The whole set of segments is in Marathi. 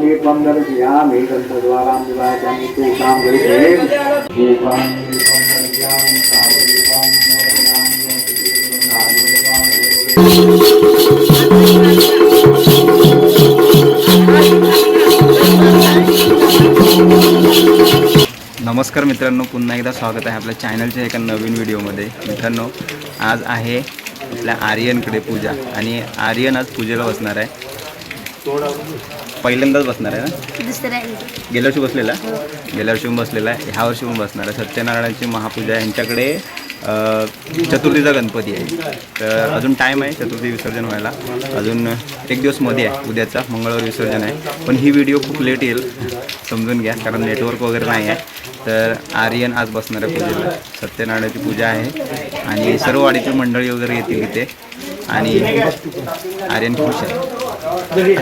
दीपं दर्शयामि विवाचामि तूषां गृहे दीपं नमस्कार मित्रांनो पुन्हा एकदा स्वागत आहे आपल्या चॅनलच्या एका नवीन व्हिडिओमध्ये. मित्रांनो आज आहे आपल्या आर्यनकडे पूजा आणि आर्यन आज पूजेला बसणार आहे. पहिल्यांदाच बसणार आहे ना? दुसऱ्या गेल्या वर्षी बसलेला? गेल्या वर्षी पण बसलेला आहे. ह्या वर्षी पण बसणार आहे. सत्यनारायणाची महापूजा. यांच्याकडे चतुर्थीचा गणपती आहे. तर अजून टाईम आहे चतुर्थी विसर्जन व्हायला. अजून एक दिवसमध्ये आहे. उद्याचा मंगळवार विसर्जन आहे. पण ही व्हिडिओ खूप लेट येईल. समजून घ्या. कारण नेटवर्क वगैरे नाही आहे. तर आर्यन आज बसणार आहे पूजेला. सत्यनारायणाची पूजा आहे. आणि सर्व वाडीची मंडळी वगैरे येतील इथे. आणि आर्यन खुश आहे.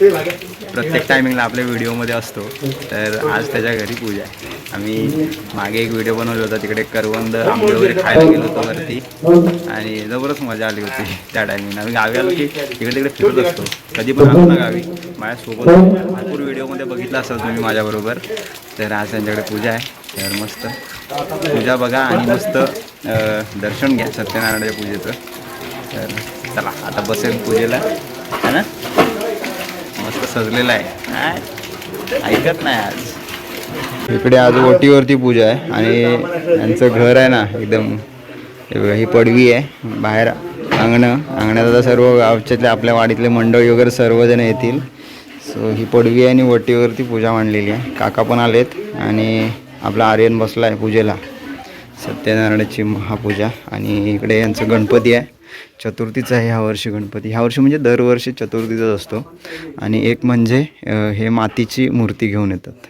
प्रत्येक टायमिंगला आपल्या व्हिडिओमध्ये असतो. तर आज त्याच्या घरी पूजा आहे. आम्ही मागे एक व्हिडिओ बनवला होता. तिकडे करवंद आंबे वगैरे खायला गेलो होतो वरती. आणि जबरच मजा आली होती त्या टायमिंगला आम्ही गावी आलो की इकडे तिकडे फिरत असतो. कधी पण आलो ना गावी. माझ्यासोबत भरपूर व्हिडिओमध्ये बघितला असाल तुम्ही माझ्याबरोबर. तर आज त्यांच्याकडे पूजा आहे. तर मस्त पूजा बघा आणि मस्त दर्शन घ्या सत्यनारायणाच्या पूजेचं. तर चला आता बसेल पूजेला. है ना? मस्त सजलेला आहे. काय? ऐकत नाही आज. इकडे आज ओटीवरती पूजा आहे आणि यांचं घर आहे ना एकदम हे बघा, ही पडवी आहे बाहेर अंगणं अंगणात आता सर्व गावच्यातले आपल्या वाडीतले मंडळी वगैरे सर्वजण येतील. सो ही पडवी आहे आणि वटीवरती पूजा मांडलेली आहे. काका पण आलेत आणि आपला आर्यन बसला आहे पूजेला. सत्यनारायणाची महापूजा आणि इकडे यांचं गणपती आहे. चतुर्थीचा आहे ह्या वर्षी गणपती. ह्या वर्षी म्हणजे दरवर्षी चतुर्थीचाच असतो. आणि एक म्हणजे हे मातीची मूर्ती घेऊन येतात.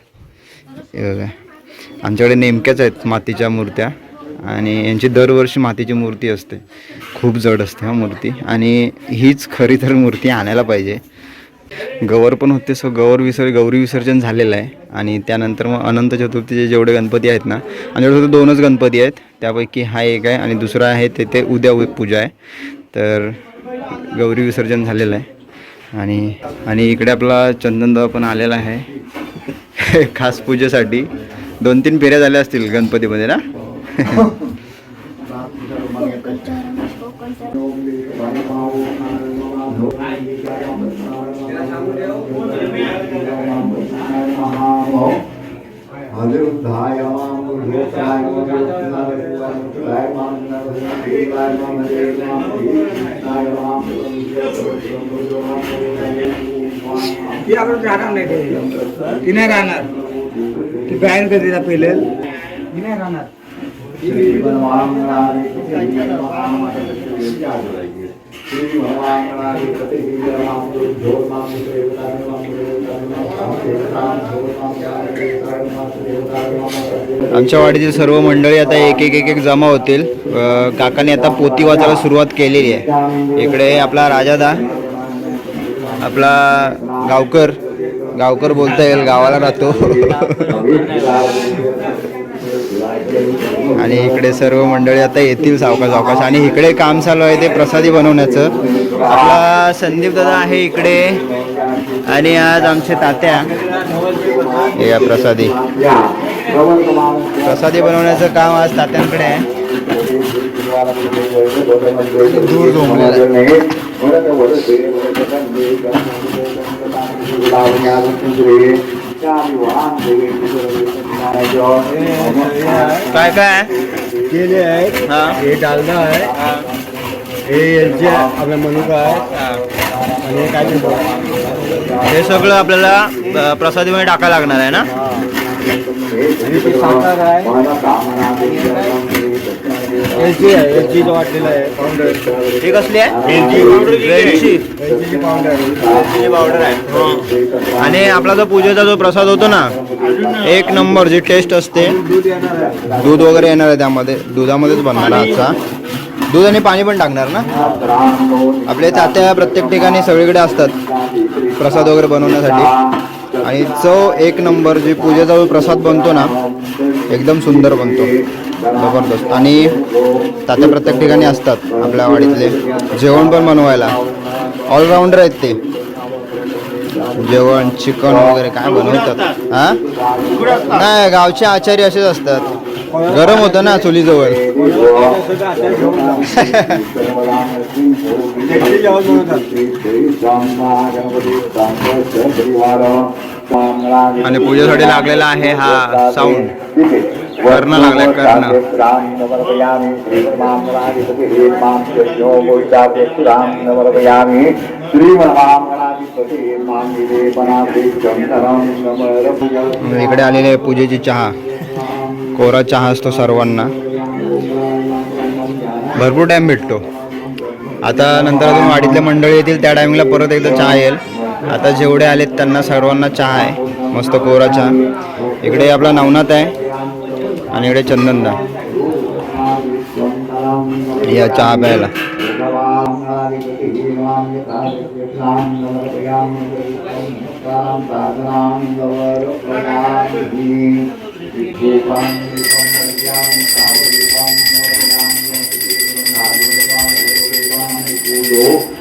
आमच्याकडे नेमक्याच आहेत मातीच्या मूर्त्या. आणि यांची दरवर्षी मातीची मूर्ती असते. खूप जड असते हा मूर्ती. आणि हीच खरी तर मूर्ती आणायला पाहिजे. गवर पण होते सो गौर विसर् गौरी विसर्जन झालेलं आहे. आणि त्यानंतर मग अनंत चतुर्थीचे जेवढे गणपती आहेत ना आमच्याकडे फक्त दोनच गणपती आहेत त्यापैकी हा एक आहे आणि दुसरा आहे तेथे उद्या पूजा आहे. तर गौरी विसर्जन झालेलं आहे. आणि आणि इकडे आपला चंदनदाव पण आलेला आहे. खास पूजेसाठी. दोन तीन फेऱ्या झाल्या असतील गणपतीमध्ये ना? ती आपण राहणार नाही ती नाही राहणार ती बॅन कधी पेलेल ती नाही राहणार आमच्या वाडीतील सर्व मंडळी आता एक एक एक एक जमा होतील. काकाने आता पोती वाचायला सुरुवात केलेली आहे. इकडे आपला राजादा आपला गावकर गावकर बोलता येईल गावाला राहतो. आणि इकडे सर्व मंडळी आता येतील सावकाश सावकाश. आणि इकडे काम चालू आहे ते प्रसादी बनवण्याचं. आपला संदीप दादा आहे इकडे. आणि आज आमचे तात्या. या प्रसादी. प्रसादी बनवण्याचं काम आज तात्यांकडे आहे. दूर काय काय आहे? केले आहेत. हा. हे डालडा आहे. हे. यांचे आपल्या मनुका आहे. आणि हे काय हे सगळं आपल्याला प्रसादीमध्ये टाकायला लागणार आहे ना? आणि ते साखर आहे. एलची आहे एलचीचं वाटलेलं आहे पावडर ही कसली आहे? वेलची वेलची एलचीची पावडर वेलचीची पावडर आहे. आणि आपला जो पूजेचा जो प्रसाद होतो ना एक नंबर जी टेस्ट असते दूध वगैरे येणार आहे त्यामध्ये. दुधामध्येच बनणार आजचा. दूध आणि पाणी पण टाकणार ना? आपले तात्या प्रत्येक ठिकाणी सगळीकडे असतात प्रसाद वगैरे बनवण्यासाठी. आणि चव एक नंबर जी पूजेचा जो प्रसाद बनतो ना एकदम सुंदर बनतो. जबरदस्त. आणि तात्या प्रत्येक ठिकाणी असतात आपल्या वाडीतले. जेवण पण बनवायला. ऑलराऊंडर आहेत ते. जेवण चिकन वगैरे काय बनवतात? हा नाही गावचे आचारी असेच असतात. गरम होतं ना चुलीजवळ. आणि पूजेसाठी लागलेला आहे हा साऊंड करणं. लागलाय, करणं. इकडे आलेले पूजेची चहा. कोरा चहा असतो सर्वांना. भरपूर टाइम भेटतो. आता नंतर अजून वाडीतले मंडळी येतील त्या टायमिंगला परत एकदा चहा येईल. आता जेवढे आलेत त्यांना सर्वांना चहा आहे. मस्त कोरा चहा. इकडे आपला नवनाथ आहे. आणि इकडे चंदनदा या चहा प्यायला ओम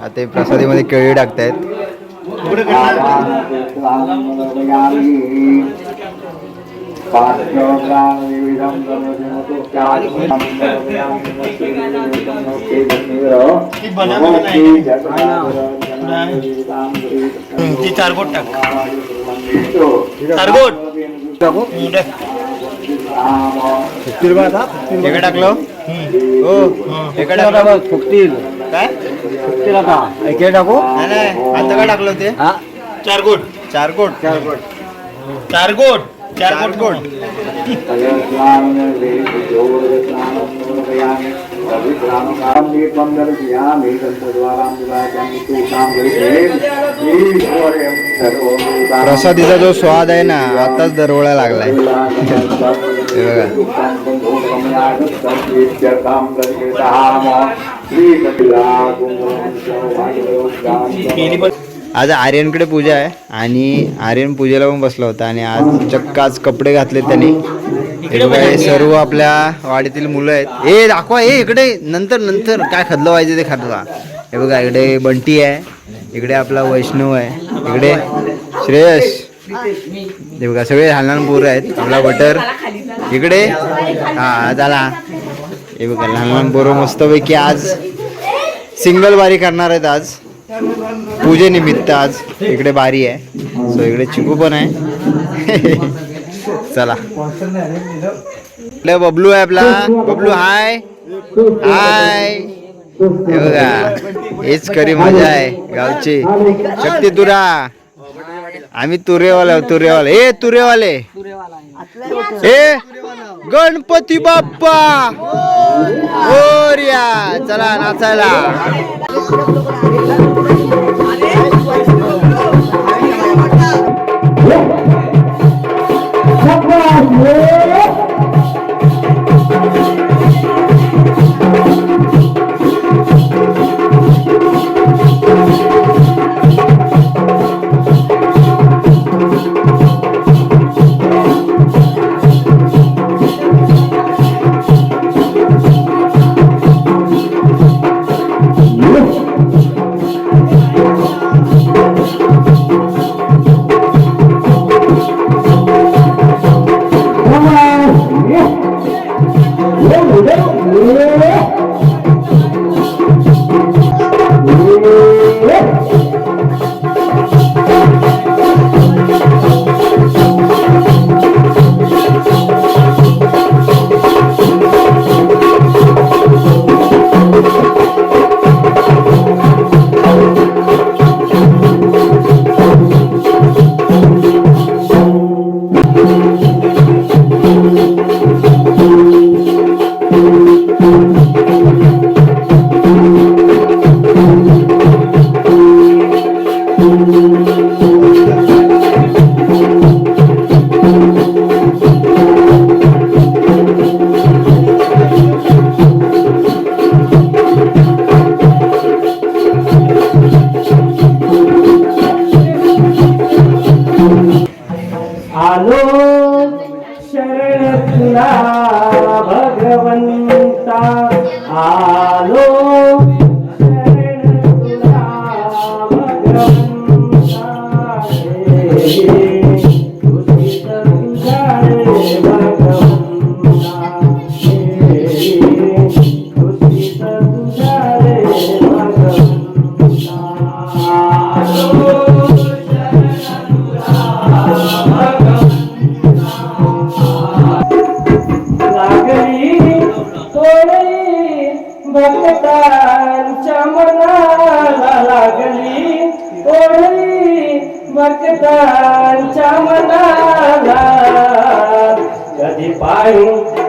आता ते प्रसादीमध्ये केळी टाकतायत. ती चारगोट टाक. एका टाकलं? हो. एका टाकलं? फुकतील काय? फुकतील आता ऐके टाकू? नाही नाही. आता काय टाकलं ते? हा. चारगोट चार कोट चारगोट चार कोट प्रसादीचा जो स्वाद आहे ना आताच दरवळा लागलाय. आज आर्यनकडे पूजा आहे आणि आर्यन पूजेला पण बसला होता आणि आज चक्का आज कपडे घातले त्यांनी. हे बघा. हे सर्व आपल्या वाडीतील मुलं आहेत. ए दाखवा ए इकडे. नंतर नंतर. काय खदलं पाहिजे ते खातला हे बघा इकडे बंटी आहे. इकडे आपला वैष्णव आहे. इकडे श्रेयस. हे बघा सगळे लहान लहान पोरं आहेत. आपला बटर. इकडे. हा झाला हे बघा लहान लहान पोरं मस्तपैकी आज सिंगल बारी करणार आहेत आज. पूजेनिमित्त आज. इकडे बारी आहे. सो इकडे चिकू पण आहे. चला. ले बबलू आहे आपला बबलू हाय. हाय. हे बघा हेच खरी मजा आहे गावची. शक्ती तुरा. आम्ही तुरेवाले तुरेवाले. ए तुरेवाले. ए गणपती बाप्पा. मोरया चला नाचायला. Amém.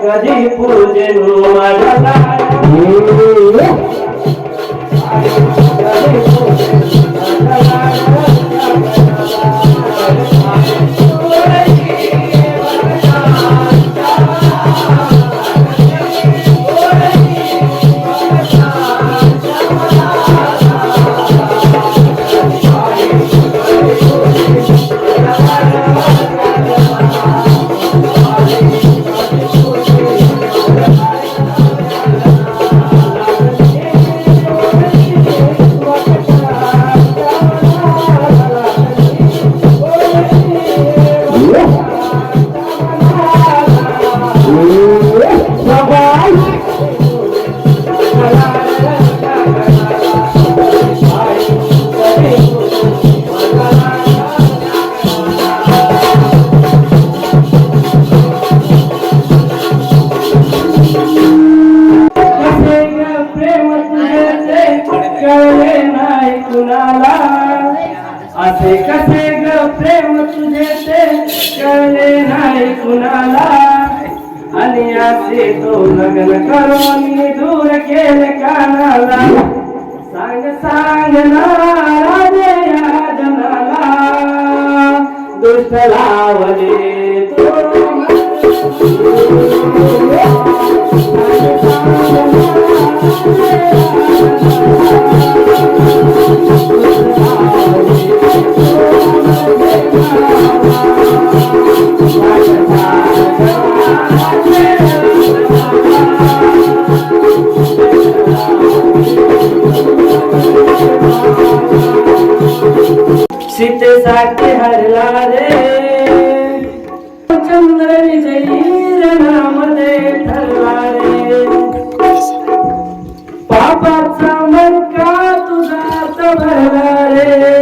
గది పూజను మరలా. लावले. तो मरणामध्ये ठरला रे पापाचा मटका तुझा तो भरला रे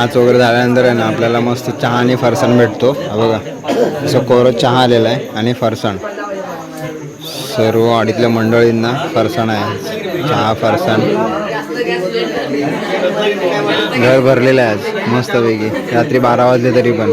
नाच वगैरे झाल्यानंतर आहे ना आपल्याला मस्त चहा आणि फरसाण भेटतो. बघा असं कोरं चहा आलेला आहे आणि फरसाण. सर्व वाडीतल्या मंडळींना फरसाण आहे. चहा फरसाण. घर भरलेलं आहे आज मस्तपैकी. रात्री बारा वाजले तरी पण.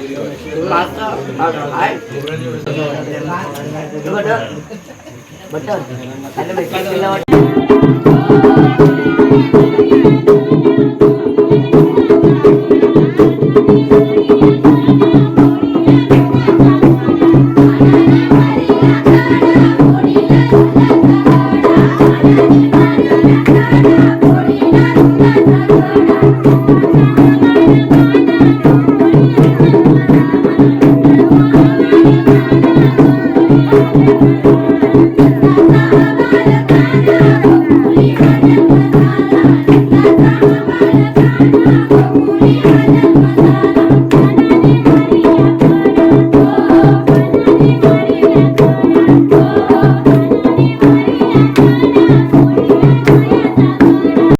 Betul. Betul. Betul. Betul. Betul. Betul. Betul. Betul.